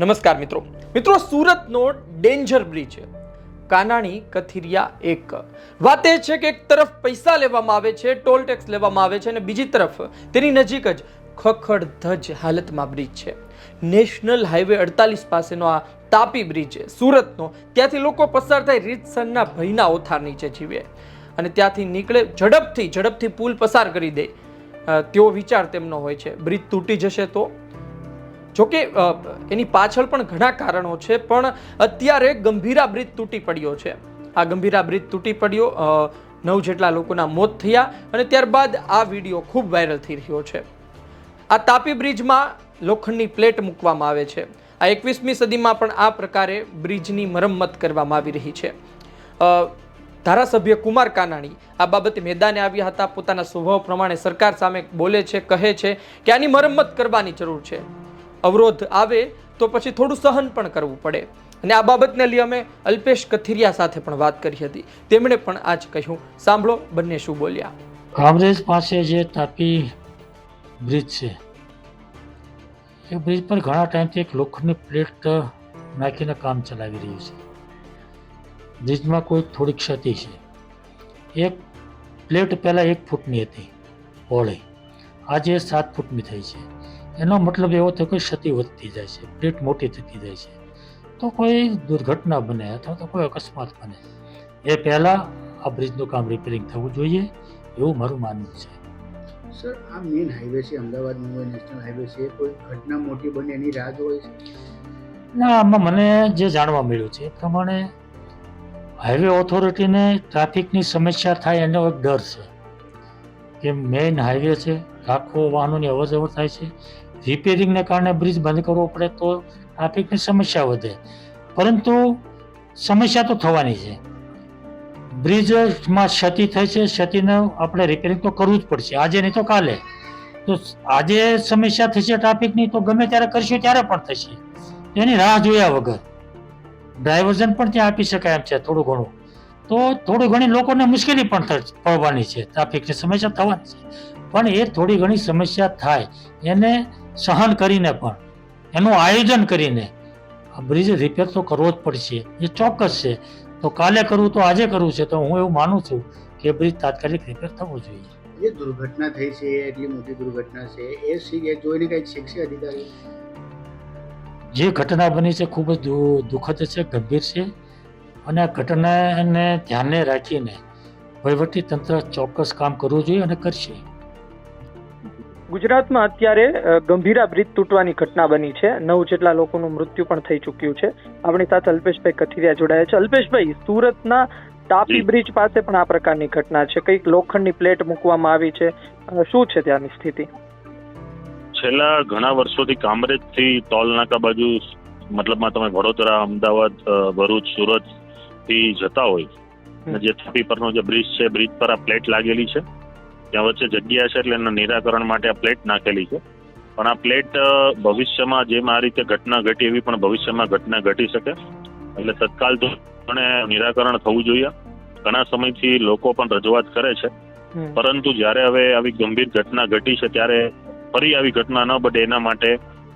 નમસ્કાર મિત્રો. મિત્રો સુરતનો ડેન્જર બ્રિજ. કાનાણી કથિરિયા એક. વાત એ છે કે એક તરફ પૈસા લેવામાં આવે છે, ટોલ ટેક્સ લેવામાં આવે છે અને બીજી તરફ તેની નજીક જ ખખડધજ હાલતમાં બ્રિજ છે. નેશનલ હાઈવે અડતાલીસ પાસેનો આ તાપી બ્રિજ સુરતનો. ત્યાંથી લોકો પસાર થાય રીતસરના ભયના ઓથાર નીચે જીવે. અને ત્યાંથી નીકળે ઝડપથી ઝડપથી પુલ પસાર કરી દે. તેવો વિચાર તેમનો હોય છે. બ્રિજ તૂટી જશે તો? જોકે એની પાછળ પણ ઘણા કારણો છે, પણ અત્યારે ગંભીરા બ્રિજ તૂટી પડ્યો છે. આ ગંભીરા બ્રિજ તૂટી પડ્યો નવ જેટલા લોકોના મોત થયા અને ત્યારબાદ આ વીડિયો ખૂબ વાયરલ થઈ રહ્યો છે. આ તાપી બ્રિજમાં લોખંડની પ્લેટ મૂકવામાં આવે છે. આ એકવીસમી સદીમાં પણ આ પ્રકારે બ્રિજની મરમ્મત કરવામાં આવી રહી છે. ધારાસભ્ય કુમાર કાનાણી આ બાબતે મેદાને આવ્યા હતા. પોતાના સ્વભાવ પ્રમાણે સરકાર સામે બોલે છે, કહે છે કે આની મરમ્મત કરવાની જરૂર છે. અવરોધ આવે તો પછી થોડું સહન પણ કરવું પડે. અને આ બાબતને લઈ અમે અલ્પેશ કથિરિયા સાથે પણ વાત કરી હતી. તેમણે પણ આ જ કહ્યું. સાંભળો, બંને શું બોલ્યા. કોંગ્રેસ પાસે જે તાપી બ્રિજ છે, એ બ્રિજ પર ઘણા ટાઈમથી એક લોખંડની પ્લેટ નાખીને કામ ચલાવી રહ્યું છે. બ્રિજમાં કોઈ થોડી ક્ષતિ છે. એક પ્લેટ પહેલાં એક ફૂટની હતી પહોળી આજે સાત ફૂટની થઈ છે. એનો મતલબ એવો થયો કે ક્ષતિ વધતી જાય છે પ્લેટ મોટી થતી જાય છે. તો કોઈ દુર્ઘટના બને અથવા તો કોઈ અકસ્માત બને. એ પહેલાં આ બ્રિજનું કામ રિપેરિંગ થવું જોઈએ એવું મારું માનવું છે. સર આ મેઇન હાઈવે છે અમદાવાદ મુંબઈ નેશનલ હાઈવે છે કોઈ ઘટના મોટી બને એની રાહ જોઈ છે? ના આમાં મને જે જાણવા મળ્યું છે એ પ્રમાણે હાઈવે ઓથોરિટીને ટ્રાફિકની સમસ્યા થાય એનો એક ડર છે. કે મેઇન હાઈવે છે લાખો વાહનોની અવર જવર થાય છે રિપેરિંગને કારણે બ્રિજ બંધ કરવો પડે તો ટ્રાફિકની સમસ્યા વધે. પરંતુ સમસ્યા તો થવાની છે. બ્રિજમાં ક્ષતિ થઈ છે, ક્ષતિને આપણે રિપેરિંગ તો કરવું જ પડશે. આજે નહીં તો કાલે. તો આજે સમસ્યા થશે ટ્રાફિકની, તો ગમે ત્યારે કરશું, ત્યારે પણ થશે. એની રાહ જોયા વગર. ડ્રાઇવર્ઝન પણ ત્યાં આપી શકાય એમ છે, થોડું ઘણું. તો થોડી ઘણી લોકોને મુશ્કેલી પણ પડવાની છે. ટ્રાફિકની સમસ્યા થવાની છે. પણ એ થોડી ઘણી સમસ્યા થાય. એને સહન કરીને પણ એનું આયોજન કરીને આ બ્રિજ રિપેર તો કરવો જ પડશે. એ ચોક્કસ છે. તો કાલે કરવું તો આજે કરવું છે. તો હું એવું માનું છું કે બ્રિજ તાત્કાલિક રિપેર થવો જોઈએ. જે દુર્ઘટના થઈ છે એટલી મોટી દુર્ઘટના છે એ જોઈને કંઈક શીખશે અધિકારી જે ઘટના બની છે ખૂબ જ દુઃખદ છે ગંભીર છે. અને આ ઘટનાને ધ્યાને રાખીને વહીવટી તંત્ર ચોક્કસ કામ કરવું જોઈએ અને કરશે. ગુજરાતમાં અત્યારે ગંભીરા બ્રિજ તૂટવાની ઘટના બની છે. નવ જેટલા લોકોનું મૃત્યુ પણ થઈ ચૂક્યું છે. આપણી સાથે અલ્પેશભાઈ કથિરિયા જોડાયા છે. અલ્પેશભાઈ સુરતના તાપી બ્રિજ પાસે પણ આ પ્રકારની ઘટના છે. કંઈક લોખંડની પ્લેટ મૂકવામાં આવી છે. શું છે ત્યાંની સ્થિતિ? છેલ્લા ઘણા વર્ષોથી કામરેજથી ટોલ નાકા બાજુ મતલબમાં તમે વડોદરા અમદાવાદ ભરૂચ સુરતથી જતા હોય. જે તાપી પરનો જે બ્રિજ છે બ્રિજ પર આ પ્લેટ લાગેલી છે. ત્યાં વચ્ચે જગ્યા છે એટલે એના નિરાકરણ માટે આ પ્લેટ નાખેલી છે. પણ આ પ્લેટ ભવિષ્યમાં જેમ આ રીતે ઘટના ઘટી એવી પણ ભવિષ્યમાં ઘટના ઘટી શકે. એટલે તત્કાલ ધોરણે નિરાકરણ થવું જોઈએ. ઘણા સમયથી લોકો પણ રજૂઆત કરે છે. પરંતુ જ્યારે હવે આવી ગંભીર ઘટના ઘટી છે ત્યારે ફરી આવી ઘટના ન બને એના માટે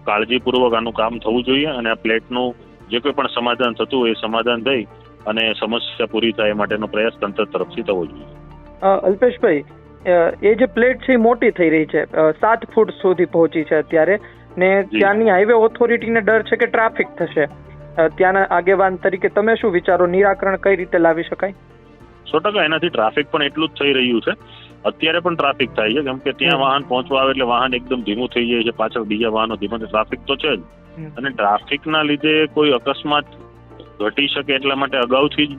કાળજીપૂર્વક આનું કામ થવું જોઈએ અને આ પ્લેટનું જે કોઈ પણ સમાધાન થતું હોય એ સમાધાન થઈ અને સમસ્યા પૂરી થાય એ માટેનો પ્રયાસ તંત્ર તરફથી થવો જોઈએ. અલ્પેશભાઈ એ જે પ્લેટ છે એ મોટી થઈ રહી છે. સાત ફૂટ સુધી પહોંચી છે અત્યારે. ને. ત્યાંની હાઈવે ઓથોરિટીને ડર છે કે ટ્રાફિક થશે. ત્યાંના આગેવાન તરીકે તમે શું વિચારો? નિરાકરણ કઈ રીતે લાવી શકાય? સો ટકા એનાથી ટ્રાફિક પણ એટલું જ થઈ રહ્યું છે. અત્યારે પણ ટ્રાફિક થાય છે. કેમ કે ત્યાં વાહન પહોંચવા આવે એટલે વાહન એકદમ ધીમું થઈ જાય છે. પાછળ બીજા વાહનો ધીમા ટ્રાફિક તો છે જ. અને ટ્રાફિકના લીધે કોઈ અકસ્માત ઘટી શકે એટલા માટે અગાઉથી જ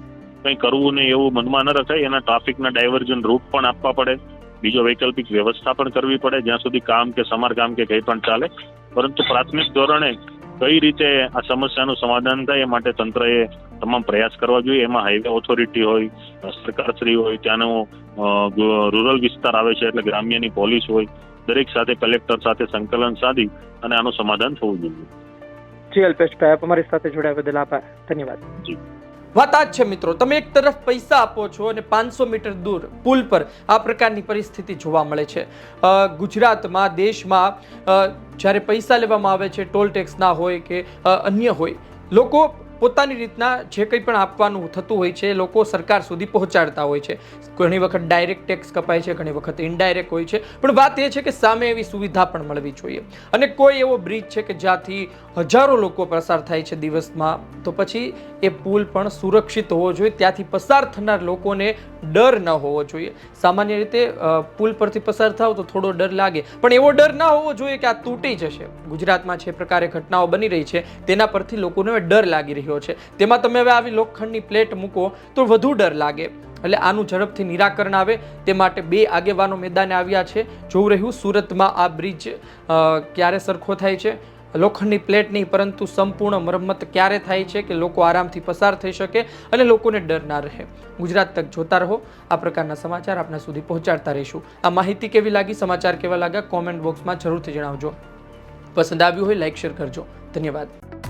કંઈ કરવું નહીં એવું મનમાં ન રખાય. એના ટ્રાફિકના ડાયવર્ઝન રૂટ પણ આપવા પડે. બીજો વૈકલ્પિક વ્યવસ્થા પણ કરવી પડે જ્યાં સુધી કામ કે સમારકામ કે કંઈ પણ ચાલે. પરંતુ પ્રાથમિક ધોરણે કઈ રીતે આ સમસ્યાનું સમાધાન થાય એ માટે તંત્રએ તમામ પ્રયાસ કરવા જોઈએ. એમાં હાઈવે ઓથોરિટી હોય સરકારશ્રી હોય ત્યાંનો રૂરલ વિસ્તાર આવે છે એટલે ગ્રામ્યની પોલીસ હોય દરેક સાથે કલેક્ટર સાથે સંકલન સાધી અને આનું સમાધાન થવું જોઈએ. જી અલ્પેશભાઈ આપ અમારી સાથે જોડાયા બદલ આભાર. ધન્યવાદ. જી. વાત આ જ છે મિત્રો, તમે એક તરફ પૈસા આપો છો અને પાંચસો મીટર દૂર પુલ પર આ પ્રકારની પરિસ્થિતિ જોવા મળે છે. ગુજરાતમાં, દેશમાં જ્યારે પૈસા લેવામાં આવે છે, ટોલ ટેક્સ હોય કે અન્ય હોય, લોકો પોતાની રીતના જે કંઈ પણ આપવાનું થતું હોય છે, લોકો સરકાર સુધી પહોંચાડતા હોય છે. ઘણી વખત ડાયરેક્ટ ટેક્સ કપાય છે, ઘણી વખત ઇનડાયરેક્ટ હોય છે. પણ વાત એ છે કે સામે એવી સુવિધા પણ મળવી જોઈએ. અને કોઈ એવો બ્રિજ છે કે જ્યાંથી હજારો લોકો પસાર થાય છે દિવસમાં, તો પછી એ પુલ પણ સુરક્ષિત હોવો જોઈએ. ત્યાંથી પસાર થનાર લોકોને ડર ન હોવો જોઈએ. સામાન્ય રીતે પુલ પરથી પસાર થાવ તો થોડો ડર લાગે. પણ એવો ડર ના હોવો જોઈએ કે આ તૂટી જશે. ગુજરાતમાં જે પ્રકારે ઘટનાઓ બની રહી છે, તેના પરથી લોકોને ડર લાગી રહ્યો છે. તેમાં તમે હવે આવી લોખંડની પ્લેટ મૂકો તો વધુ ડર લાગે. એટલે આનું ઝડપથી નિરાકરણ આવે. તે માટે બે આગેવાનો મેદાને આવ્યા છે. જોવું રહ્યું સુરતમાં આ બ્રિજ ક્યારે સરખો થાય છે? લોખંડની પ્લેટ નહીં, પરંતુ સંપૂર્ણ મરમ્મત ક્યારે થાય છે કે લોકો આરામથી પસાર થઈ શકે અને લોકોને ડર ના રહે? ગુજરાત તક જોતા રહો. આ પ્રકારના સમાચાર આપના સુધી પહોંચાડતા રહીશું. આ માહિતી કેવી લાગી? સમાચાર કેવા લાગ્યા? કોમેન્ટ બોક્સમાં જરૂરથી જણાવજો. પસંદ આવ્યું હોય લાઇક શેર કરજો. ધન્યવાદ.